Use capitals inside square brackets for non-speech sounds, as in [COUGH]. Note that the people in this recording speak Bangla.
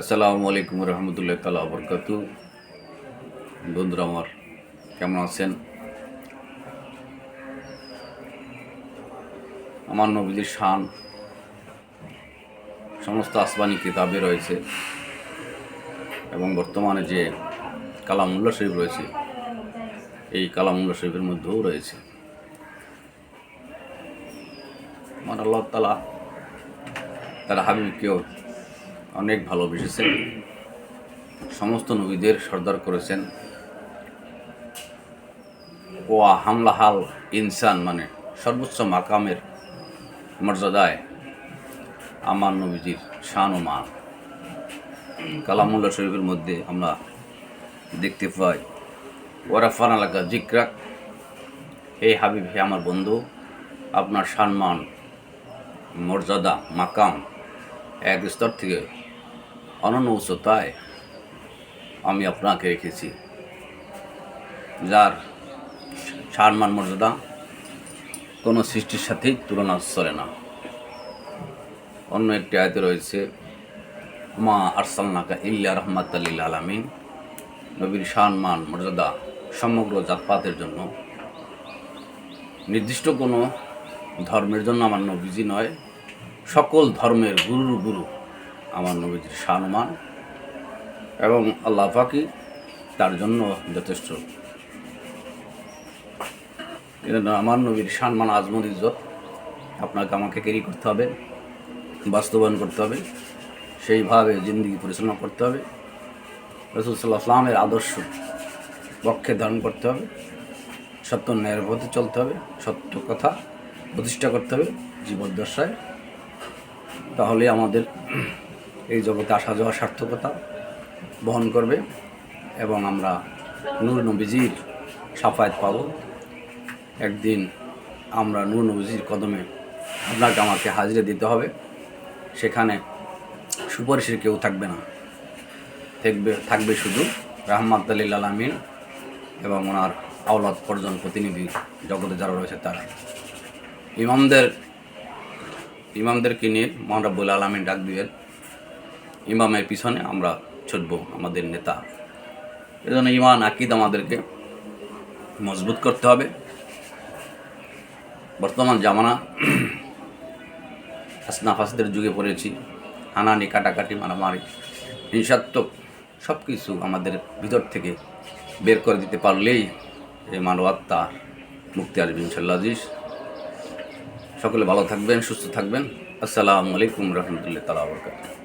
আসসালামু আলাইকুম রহমতুল্লাহ তালা বরকাত বন্ধুরা আমার, কেমন আছেন? আমার নবীদের শান, সমস্ত আসমানি কিতাবে রয়েছে এবং বর্তমানে যে কালামুল্লা শরীফ রয়েছে, এই কালামুল্লা শরীফের মধ্যেও রয়েছে। আমার আল্লাহ তালা তার হাবিবকেও অনেক ভালোবেসেছেন সমস্ত নবীদের সর্দার করেছেন। ও হামলাহাল ইনসান মানে সর্বোচ্চ মাকামের মর্যাদায় আমার নবীজির শান ও মান। কালামুল্লা শরীফের মধ্যে আমরা দেখতে পাই ওরাফান এলাকা জিক্রাক। হে হাবিব, হে আমার বন্ধু, আপনার সম্মান, মর্যাদা, মাকাম এক স্তর থেকে অনন্য উচ্চতায় আমি আপনাকে রেখেছি। যার সম্মান মর্যাদা কোনো সৃষ্টির সাথেই তুলনা চলে না। অন্য একটি আয়তে রয়েছে, মা আরসালনাকা ইল্লা রহমাতাল্লিল আলামিন। নবীর সম্মান মর্যাদা সমগ্র জাতপাতের জন্য। নির্দিষ্ট কোনো ধর্মের জন্য আমার নবীজি নয়, সকল ধর্মের গুরুর গুরু। আমার নবীজির সম্মান এবং আল্লাহ পাকি তার জন্য যথেষ্ট। আমার নবীর সম্মান, আজমত, ইজ্জত আপনাকে আমাকে ক্যারি করতে হবে, বাস্তবায়ন করতে হবে, সেইভাবে জিন্দগি পরিচালনা করতে হবে। রসুল সাল্লাহ আসলামের আদর্শ পক্ষে ধারণ করতে হবে, সত্য ন্যায়ের পথে চলতে হবে, সত্য কথা প্রতিষ্ঠা করতে হবে জীবদ্দশায়। তাহলে আমাদের এই জগতে আসা যাওয়া সার্থকতা বহন করবে এবং আমরা নূর নবীজির সাফায়াত পাব। একদিন আমরা নূর নবীজির কদমে আপনাকে আমাকে হাজিরে দিতে হবে। সেখানে সুপারিশের কেউ থাকবে না। থাকবে থাকবে শুধু রাহমাত আলিল আলমিন এবং ওনার আওলাদ পর্যন্ত প্রতিনিধি জগতে যারা রয়েছে তারা। ইমামদের, ইমামদেরকে নিয়ে মহানরাবুল আলমিন ডাক দিবেন। ইমামের পিছনে আমরা ছুটব, আমাদের নেতা। এজন্য ইমান, আকিদ আমাদেরকে মজবুত করতে হবে। বর্তমান জামানা [CLEARS THROAT] হাসনা ফাসদের যুগে পড়েছি, হানানি, কাটাকাটি, মারামারি, হিংসাত্মক সব কিছু আমাদের ভিতর থেকে বের করে দিতে পারলেই এই মানবাত্মা মুক্তি আসবে ইনশাল্লাহ সকলে ভালো থাকবেন, সুস্থ থাকবেন। আসসালামু আলাইকুম রহমতুল্লাহ তালা বরকাত